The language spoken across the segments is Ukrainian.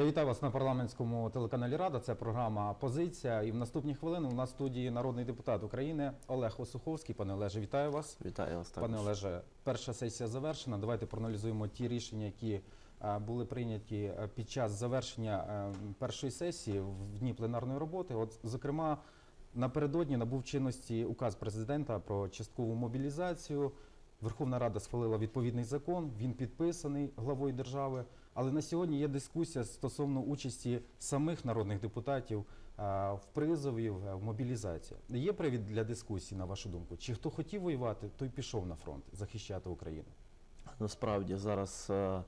Я вітаю вас на парламентському телеканалі Рада. Це програма Позиція. І в наступні хвилини у нас в студії народний депутат України Олег Осуховський. Пане Олеже, вітаю вас. Вітаю вас також. Пане Олеже, перша сесія завершена. Давайте проаналізуємо ті рішення, які е, були прийняті е, під час завершення е, першої сесії в дні пленарної роботи. От, зокрема, напередодні набув чинності указ президента про часткову мобілізацію. Верховна Рада схвалила відповідний закон. Він підписаний главою держави. Але на сьогодні є дискусія стосовно участі самих народних депутатів в призові, в в мобілізації. Є привід для дискусії, на вашу думку? Чи хто хотів воювати, той пішов на фронт захищати Україну? Насправді зараз е,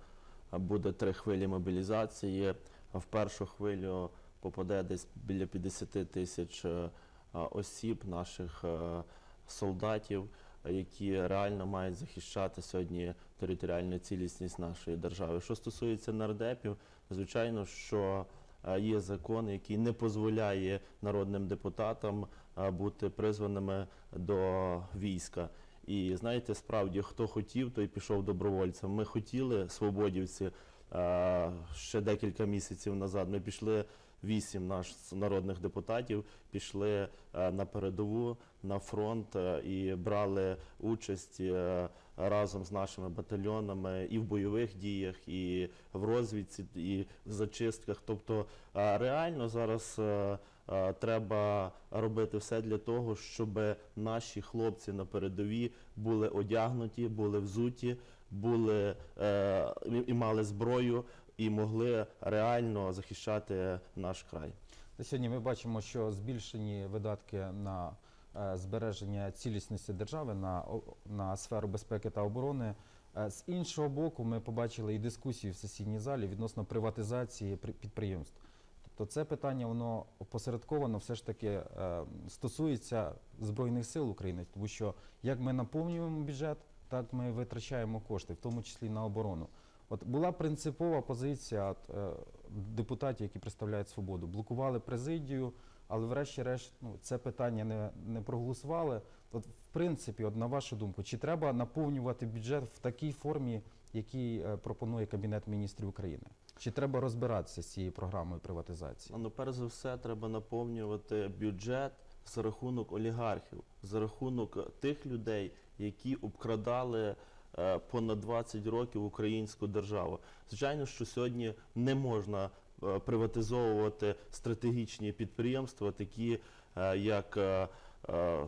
буде три хвилі мобілізації. В першу хвилю попаде десь біля 50 тисяч е, осіб, наших е, солдатів, які реально мають захищати сьогодні територіальну цілісність нашої держави. Що стосується нардепів, звичайно, що е, є закон, який не дозволяє народним депутатам е, бути призваними до війська. І знаєте, справді, хто хотів, той пішов добровольцем. Ми хотіли, свободівці, е, ще декілька місяців назад. Ми пішли вісім наш народних депутатів, пішли е, на передову, на фронт е, і брали участь е, разом з нашими батальйонами і в бойових діях, і в розвідці, і в зачистках. Тобто реально зараз. Треба робити все для того, щоб наші хлопці на передовій були одягнуті, були взуті, були е, і мали зброю, і могли реально захищати наш край. Сьогодні ми бачимо, що збільшені видатки на е, збереження цілісності держави на, на сферу безпеки та оборони. Е, З іншого боку, ми побачили і дискусію в сесійній залі відносно приватизації при- підприємств. Тобто це питання воно опосередковано все ж таки е, стосується Збройних сил України, тому що як ми наповнюємо бюджет, так ми витрачаємо кошти, в тому числі на оборону. От була принципова позиція е, депутатів, які представляють свободу. Блокували президію, але врешті-решт ну, це питання не, не проголосували. От, в принципі, от, на вашу думку, чи треба наповнювати бюджет в такій формі, який е, пропонує Кабінет міністрів України? Чи треба розбиратися з цією програмою приватизації? Ну, перш за все, треба наповнювати бюджет за рахунок олігархів, за рахунок тих людей, які обкрадали понад 20 років українську державу. Звичайно, що сьогодні не можна е, приватизовувати стратегічні підприємства, такі е, як е, е,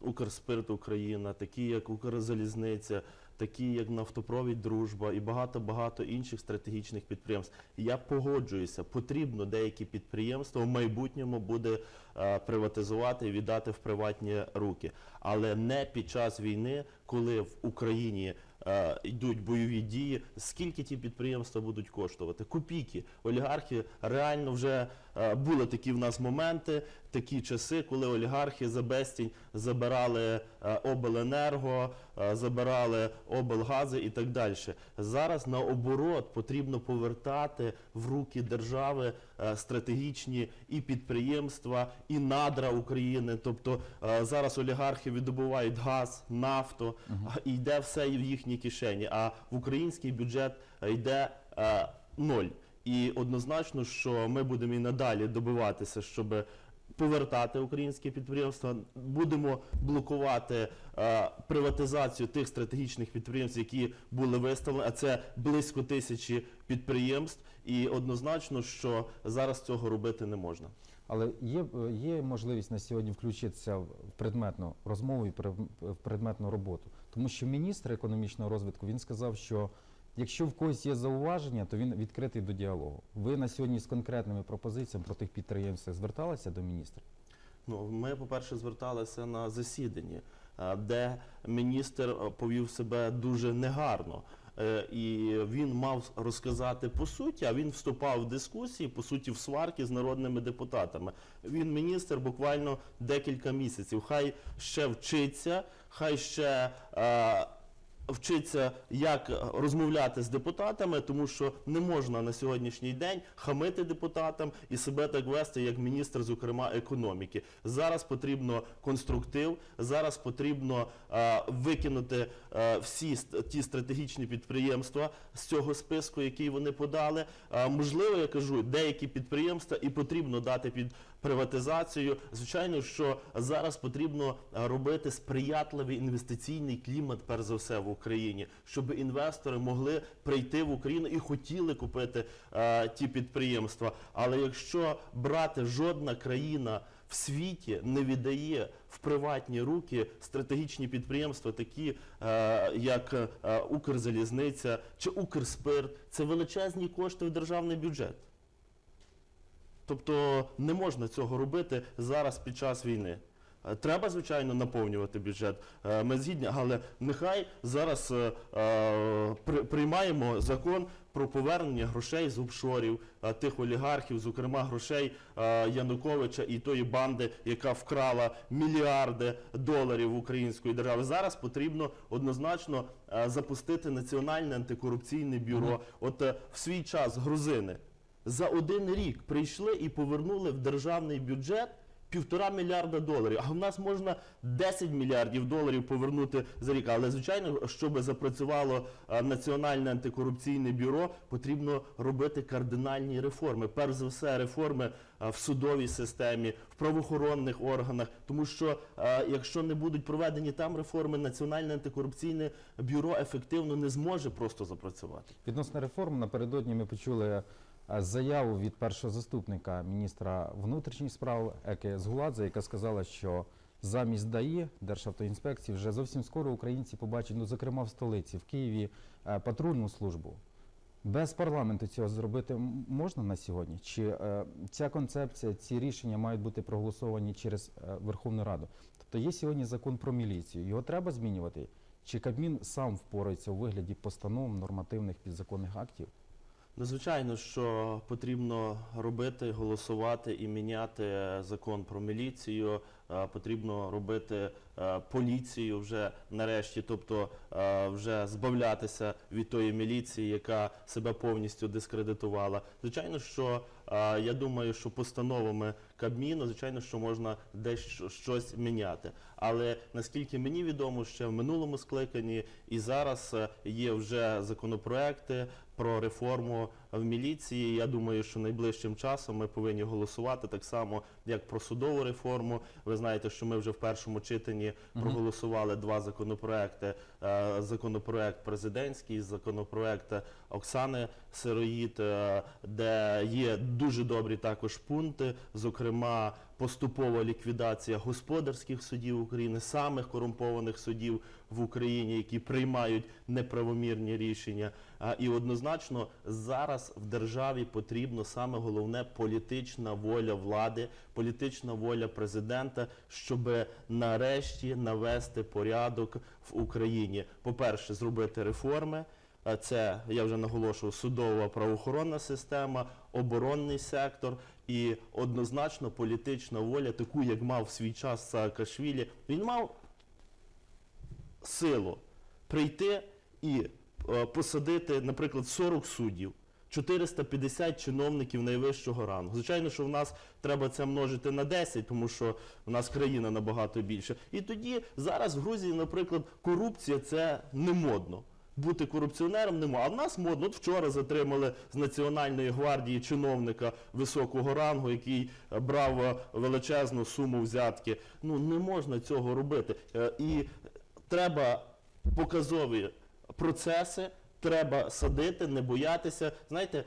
Укрспирт Україна, такі як Укрзалізниця, такі як Нафтопровід Дружба і багато-багато інших стратегічних підприємств. Я погоджуюся, потрібно деякі підприємства в майбутньому буде е, приватизувати і віддати в приватні руки, але не під час війни, коли в Україні е, йдуть бойові дії. Скільки ті підприємства будуть коштувати? Копійки. Олігархи реально вже е, були такі в нас моменти, такі часи, коли олігархи за безцінь забирали е, обленерго, е, забирали облгази і так далі. Зараз наоборот потрібно повертати в руки держави стратегічні і підприємства, і надра України. Тобто е, зараз олігархи видобувають газ, нафту, і йде все в їхні кишені. А в український бюджет е, йде е, ноль. І однозначно, що ми будемо і надалі добиватися, щоб повертати українські підприємства. Будемо блокувати е, приватизацію тих стратегічних підприємств, які були виставлені. А це близько тисячі підприємств. І однозначно, що зараз цього робити не можна. Але є, є можливість на сьогодні включитися в предметну розмову і в предметну роботу. Тому що міністр економічного розвитку він сказав, що якщо в когось є зауваження, то він відкритий до діалогу. Ви на сьогодні з конкретними пропозиціями про тих підприємствах зверталися до міністра? Ну, ми, по-перше, зверталися на засіданні, е, де міністр е, повів себе дуже негарно. Е, І він мав розказати по суті, а він вступав в дискусії, по суті, в сварки з народними депутатами. Він міністр буквально декілька місяців. Хай ще вчиться, хай ще. Вчиться, як розмовляти з депутатами, тому що не можна на сьогоднішній день хамити депутатам і себе так вести, як міністр, зокрема, економіки. Зараз потрібно конструктив, зараз потрібно е, викинути е, всі ті стратегічні підприємства з цього списку, який вони подали. Е, можливо, я кажу, деякі підприємства і потрібно дати під приватизацію. Звичайно, що зараз потрібно е, робити сприятливий інвестиційний клімат, перш за все, в Україні, щоб інвестори могли прийти в Україну і хотіли купити е, ті підприємства. Але якщо брати жодна країна в світі не віддає в приватні руки стратегічні підприємства, такі е, як е, Укрзалізниця чи Укрспирт, це величезні кошти в державний бюджет. Тобто не можна цього робити зараз під час війни. Е, Треба, звичайно, наповнювати бюджет. Е, Ми згідні, але нехай зараз е, при- приймаємо закон про повернення грошей з офшорів, е, тих олігархів, зокрема грошей Януковича і тої банди, яка вкрала мільярди доларів української держави. Зараз потрібно однозначно запустити національне антикорупційне бюро. От в свій час грузини за один рік прийшли і повернули в державний бюджет півтора мільярда доларів. А в нас можна 10 мільярдів доларів повернути за рік. Але звичайно, щоб запрацювало е, національне антикорупційне бюро, потрібно робити кардинальні реформи. Перш за все, реформи е, в судовій системі, в правоохоронних органах. Тому що е, якщо не будуть проведені там реформи, національне антикорупційне бюро ефективно не зможе просто запрацювати. Відносно реформ, напередодні ми почули заяву від першого заступника міністра внутрішніх справ Еке Згуладзе, яка сказала, що замість ДАІ, Державтоінспекції, вже зовсім скоро українці побачать, ну зокрема в столиці, в Києві, е, патрульну службу. Без парламенту цього зробити можна на сьогодні? Чи е, ця концепція, ці рішення мають бути проголосовані через е, Верховну Раду? Тобто є сьогодні закон про міліцію. Його треба змінювати? Чи Кабмін сам впорається у вигляді постанов, нормативних підзаконних актів? Ну, звичайно, що потрібно робити, голосувати і міняти закон про міліцію. Е, Потрібно робити е, поліцію вже нарешті, тобто е, вже збавлятися від тої міліції, яка себе повністю дискредитувала. Звичайно, що е, я думаю, що постановами Кабміну, звичайно, що можна десь щось міняти. Але наскільки мені відомо, ще в минулому скликанні і зараз е, є вже законопроекти про реформу в міліції. Я думаю, що найближчим часом ми повинні голосувати так само, як про судову реформу. Ви знаєте, що ми вже в першому читанні проголосували два законопроекти: Е, законопроект президентський, законопроект Оксани Сироїд, е, де є дуже добрі також пункти, зокрема. Поступова ліквідація господарських судів України, самих корумпованих судів в Україні, які приймають неправомірні рішення. І однозначно зараз в державі потрібно саме головне політична воля влади, політична воля президента, щоб нарешті навести порядок в Україні. По-перше, зробити реформи. Це я вже наголошував судова правоохоронна система, оборонний сектор і однозначно політична воля, таку як мав в свій час Саакашвілі. Він мав силу прийти і е, посадити, наприклад, 40 суддів, 450 чиновників найвищого рангу. Звичайно, що в нас треба це множити на 10, тому що в нас країна набагато більше. І тоді зараз в Грузії, наприклад, корупція це не модно. Бути корупціонером не можна. А в нас модно. От вчора затримали з Національної гвардії чиновника високого рангу, який е, брав е, величезну суму взятки. Ну не можна цього робити. Е, І треба показові процеси. Треба садити, не боятися. Знаєте,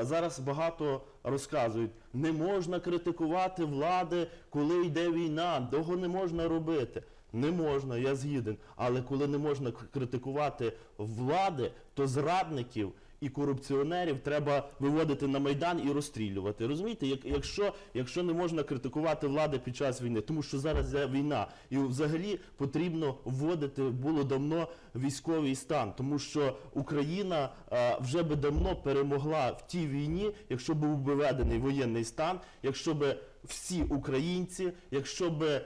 зараз багато розказують, не можна критикувати влади, коли йде війна, того не можна робити. Не можна, я згіден. Але коли не можна критикувати влади, то зрадників і корупціонерів треба виводити на майдан і розстрілювати. Розумієте, як, якщо, якщо не можна критикувати влади під час війни, тому що зараз є війна, і взагалі потрібно вводити було давно військовий стан, тому що Україна е, вже би давно перемогла в тій війні, якщо був би введений воєнний стан, якщо би всі українці, якщо б е,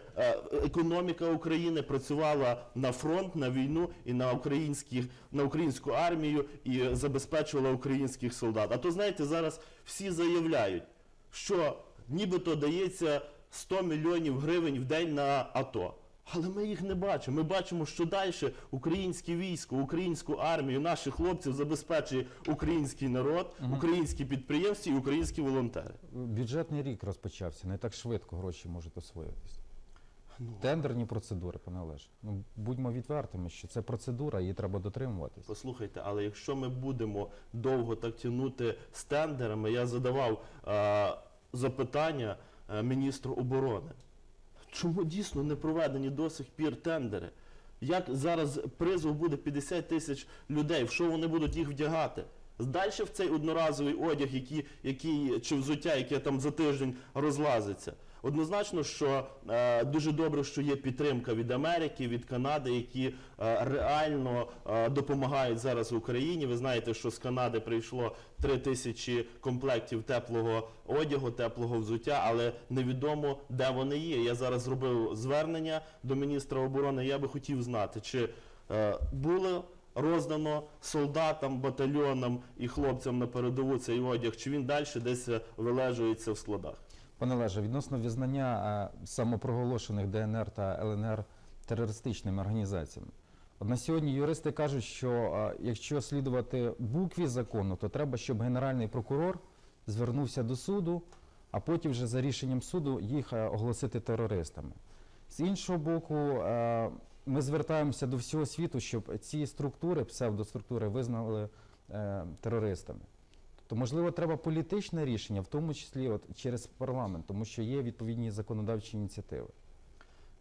економіка України працювала на фронт, на війну і на українських на українську армію і забезпечувала українських солдат. А то знаєте, зараз всі заявляють, що нібито дається 100 мільйонів гривень в день на АТО. Але ми їх не бачимо. Ми бачимо, що далі українське військо, українську армію, наших хлопців забезпечує український народ, українські підприємці і українські волонтери. Бюджетний рік розпочався, не так швидко гроші можуть освоїтися. Ну, Тендерні процедури, пане Олеже. Ну, будьмо відвертими, що це процедура, її треба дотримуватись. Послухайте, але якщо ми будемо довго так тягнути з тендерами, я задавав е, запитання е, міністру оборони. Чому дійсно не проведені до сих пір тендери? Як зараз призов буде 50 тисяч людей, в що вони будуть їх вдягати? Далі в цей одноразовий одяг, який, який, чи взуття, яке там за тиждень розлазиться. Однозначно, що е, дуже добре, що є підтримка від Америки, від Канади, які е, реально е, допомагають зараз Україні. Ви знаєте, що з Канади прийшло 3 тисячі комплектів теплого одягу, теплого взуття, але невідомо, де вони є. Я зараз зробив звернення до міністра оборони. Я би хотів знати, чи е, було роздано солдатам, батальйонам і хлопцям на передову цей одяг, чи він далі десь е, вилежується в складах. Пане Олеже, відносно визнання е, самопроголошених ДНР та ЛНР терористичними організаціями. От на сьогодні юристи кажуть, що е, якщо слідувати букві закону, то треба, щоб генеральний прокурор звернувся до суду, а потім вже за рішенням суду їх е, оголосити терористами. З іншого боку, ми звертаємося до всього світу, щоб ці структури, псевдоструктури, визнали терористами. То можливо треба політичне рішення, в тому числі от через парламент, тому що є відповідні законодавчі ініціативи.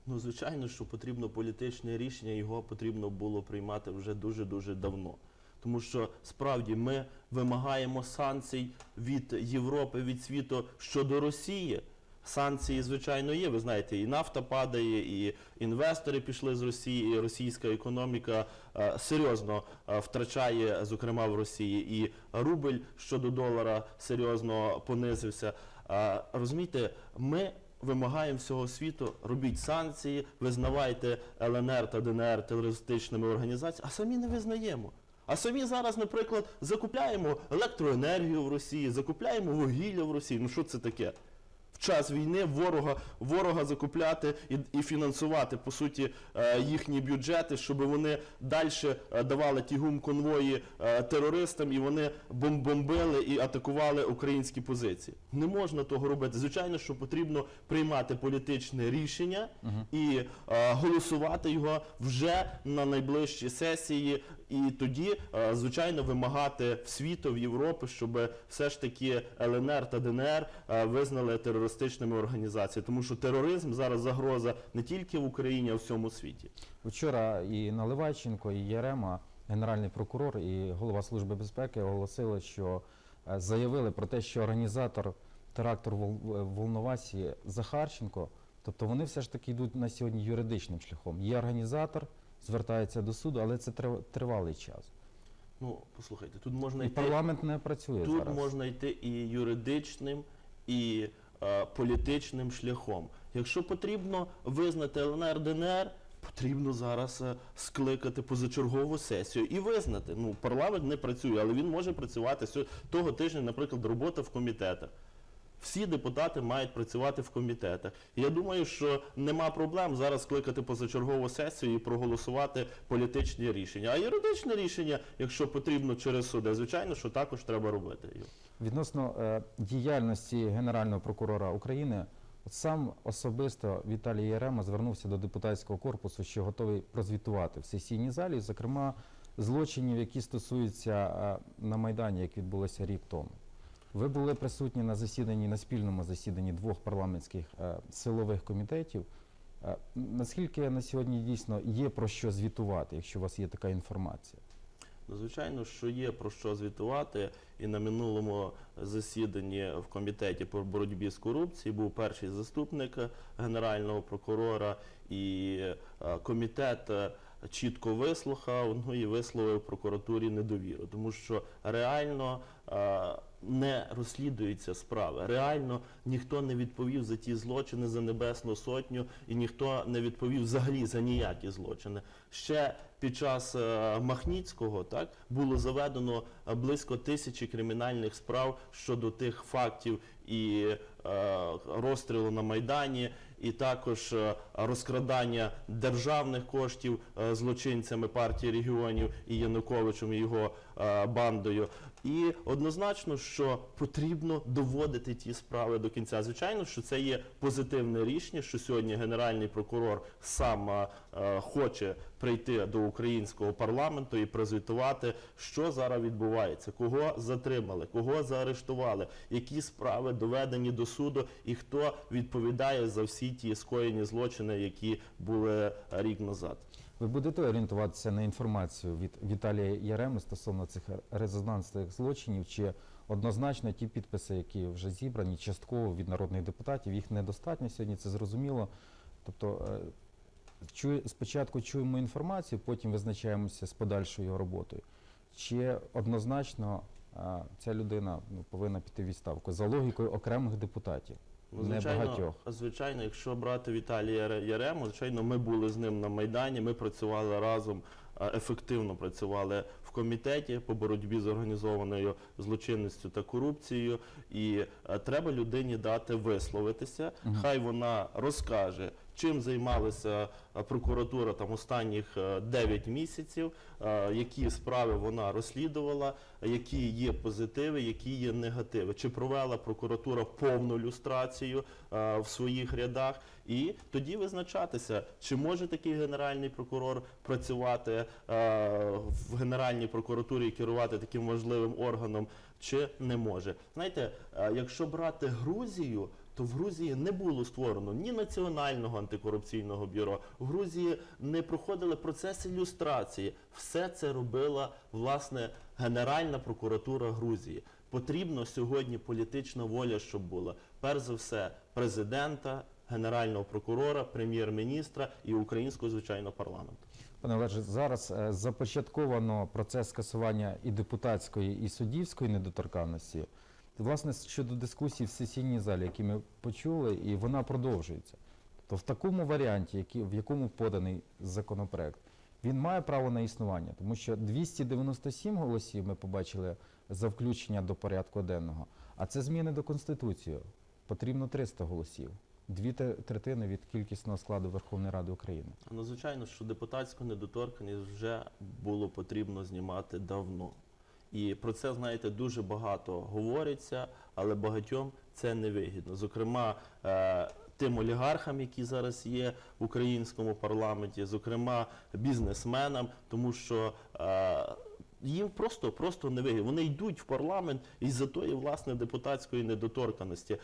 Ну, звичайно, що потрібно політичне рішення, його потрібно було приймати вже дуже-дуже давно. Тому що справді ми вимагаємо санкцій від Європи, від світу щодо Росії. Санкції, звичайно, є. Ви знаєте, і нафта падає, і інвестори пішли з Росії, і російська економіка е, серйозно е, втрачає, зокрема в Росії, і рубль щодо долара серйозно понизився. Е, розумієте, ми вимагаємо всього світу, робіть санкції, визнавайте ЛНР та ДНР терористичними організаціями, а самі не визнаємо. А самі зараз, наприклад, закупляємо електроенергію в Росії, закупляємо вугілля в Росії. Ну що це таке? Час війни ворога, ворога закупляти і, і фінансувати, по суті, е, їхні бюджети, щоб вони далі давали ті гум-конвої е, терористам і вони бом- бомбили і атакували українські позиції. Не можна того робити. Звичайно, що потрібно приймати політичне рішення і е, голосувати його вже на найближчій сесії, і тоді, е, звичайно, вимагати в світу, в Європи, щоб все ж таки ЛНР та ДНР е, визнали терористичними організаціями, тому що тероризм зараз загроза не тільки в Україні, а в всьому світі. Вчора і Наливайченко, і Єрема, генеральний прокурор і голова Служби безпеки оголосили, що е, заявили про те, що організатор теракту в Волновасі Захарченко, тобто вони все ж таки йдуть на сьогодні юридичним шляхом. Є організатор, звертається до суду, але це тривалий час. Ну, послухайте, тут можна І йти. парламент не працює Тут зараз. можна йти і юридичним, і політичним шляхом. Якщо потрібно визнати ЛНР ДНР, потрібно зараз е, скликати позачергову сесію і визнати. Ну, парламент не працює, але він може працювати того тижня, наприклад, робота в комітетах. Всі депутати мають працювати в комітетах. Я думаю, що нема проблем зараз скликати позачергову сесію і проголосувати політичні рішення. А юридичне рішення, якщо потрібно через суди, звичайно, що також треба робити. Відносно е, діяльності Генерального прокурора України, от сам особисто Віталій Єрема звернувся до депутатського корпусу, що готовий прозвітувати в сесійній залі, зокрема злочинів, які стосуються е, на Майдані, як відбулося рік тому. Ви були присутні на засіданні, на спільному засіданні двох парламентських е, силових комітетів. Е, наскільки на сьогодні дійсно є про що звітувати, якщо у вас є така інформація? Ну, Звичайно, що є про що звітувати. І на минулому засіданні в комітеті по боротьбі з корупцією був перший заступник генерального прокурора, і е, комітет е, чітко вислухав, ну і висловив прокуратурі недовіру, тому що реально е, не розслідуються справи. Реально ніхто не відповів за ті злочини за Небесну Сотню, і ніхто не відповів взагалі за ніякі злочини. Ще під час е, Махніцького так було заведено е, близько тисячі кримінальних справ щодо тих фактів і е, розстрілу на майдані, і також е, розкрадання державних коштів е, злочинцями партії регіонів і Януковичем і його е, бандою. І однозначно, що потрібно доводити ті справи до кінця. Звичайно, що це є позитивне рішення, що сьогодні генеральний прокурор сам хоче прийти до українського парламенту і прозвітувати, що зараз відбувається, кого затримали, кого заарештували, які справи доведені до суду, і хто відповідає за всі ті скоєні злочини, які були рік назад. Ви будете орієнтуватися на інформацію від Віталія Яреми стосовно цих резонансних злочинів, чи однозначно ті підписи, які вже зібрані, частково від народних депутатів, їх недостатньо сьогодні, це зрозуміло. Тобто е, спочатку чуємо інформацію, потім визначаємося з подальшою роботою. Чи однозначно ця людина ну, повинна піти в відставку за логікою окремих депутатів, не багатьох. звичайно, якщо брати Віталія Яре- Ярему, звичайно, ми були з ним на Майдані, ми працювали разом, ефективно працювали в комітеті по боротьбі з організованою злочинністю та корупцією. І треба людині дати висловитися. Мгм. Хай вона розкаже, чим займалася е, прокуратура там останніх е, 9 місяців, е, які справи вона розслідувала, які є позитиви, які є негативи. Чи провела прокуратура повну люстрацію е, в своїх рядах, і тоді визначатися, чи може такий генеральний прокурор працювати е, в Генеральній прокуратурі і керувати таким важливим органом, чи не може. Знаєте, е, якщо брати Грузію. То в Грузії не було створено ні національного антикорупційного бюро. В Грузії не проходили процеси люстрації. Все це робила власне Генеральна прокуратура Грузії. Потрібно сьогодні політична воля, щоб була перш за все президента, генерального прокурора, прем'єр-міністра і українського звичайно парламенту. Пане Олеже, зараз е, започатковано процес скасування і депутатської, і суддівської недоторканності. Власне, щодо дискусії в сесійній залі, які ми почули, і вона продовжується. То в такому варіанті, який, в якому поданий законопроект, він має право на існування, тому що 297 голосів ми побачили за включення до порядку денного, а це зміни до Конституції. Потрібно 300 голосів, дві третини від кількісного складу Верховної Ради України. Ну, звичайно, що депутатську недоторканність вже було потрібно знімати давно. І про це, знаєте, дуже багато говориться, але багатьом це не вигідно. Зокрема, е, тим олігархам, які зараз є в українському парламенті, зокрема бізнесменам, тому що е, їм просто, просто не вигідно. Вони йдуть в парламент із-за тої власне депутатської недоторканості.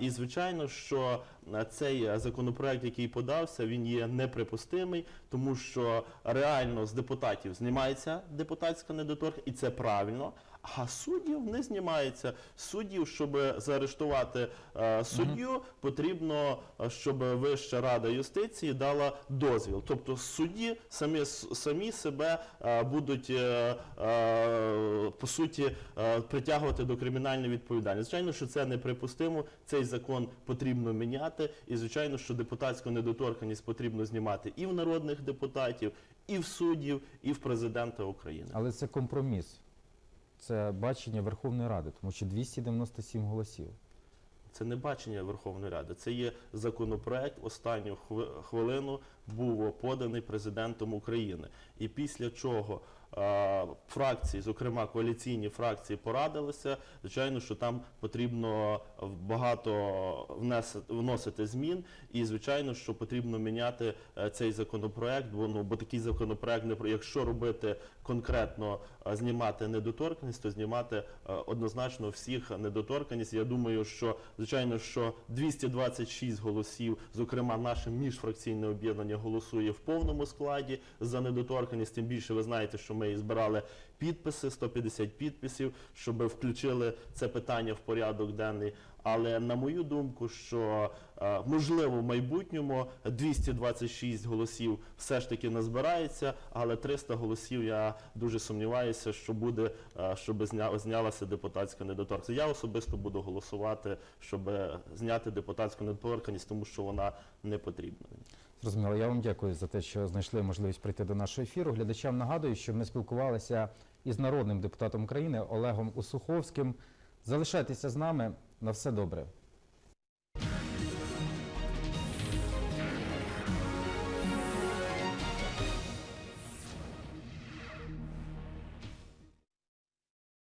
І звичайно, що цей законопроект, який подався, він є неприпустимий, тому що реально з депутатів знімається депутатська недоторка, і це правильно. А суддів не знімається. Суддів, щоб заарештувати е, суддю, потрібно, е, щоб Вища рада юстиції дала дозвіл. Тобто судді самі, самі себе е, будуть е, е, по суті е, притягувати до кримінальної відповідальності. Звичайно, що це неприпустимо. Цей закон потрібно міняти, і звичайно, що депутатську недоторканність потрібно знімати і в народних депутатів, і в суддів, і в президента України. Але це компроміс. Це бачення Верховної Ради, тому що 297 голосів. Це не бачення Верховної Ради, це є законопроект. Останню хви- хвилину був поданий президентом України. І після чого фракції, зокрема коаліційні фракції, порадилися. Звичайно, що там потрібно багато вносити змін, і звичайно, що потрібно міняти е, цей законопроект. Бо ну бо такий законопроект не про якщо робити конкретно е, знімати недоторканність, то знімати е, однозначно всіх недоторканність. Я думаю, що звичайно, що 226 голосів, зокрема наше міжфракційне об'єднання, голосує в повному складі за недоторканність. Тим більше ви знаєте, що ми збирали підписи, 150 підписів, щоб включили це питання в порядок денний. Але на мою думку, що е, можливо в майбутньому 226 голосів все ж таки назбирається, але 300 голосів я дуже сумніваюся, що буде, е, щоб зня- знялася депутатська недоторканність. Я особисто буду голосувати, щоб е, зняти депутатську недоторканність, тому що вона не потрібна. Зрозуміло, я вам дякую за те, що знайшли можливість прийти до нашого ефіру. Глядачам нагадую, що ми спілкувалися із народним депутатом України Олегом Усуховським. Залишайтеся з нами. На все добре.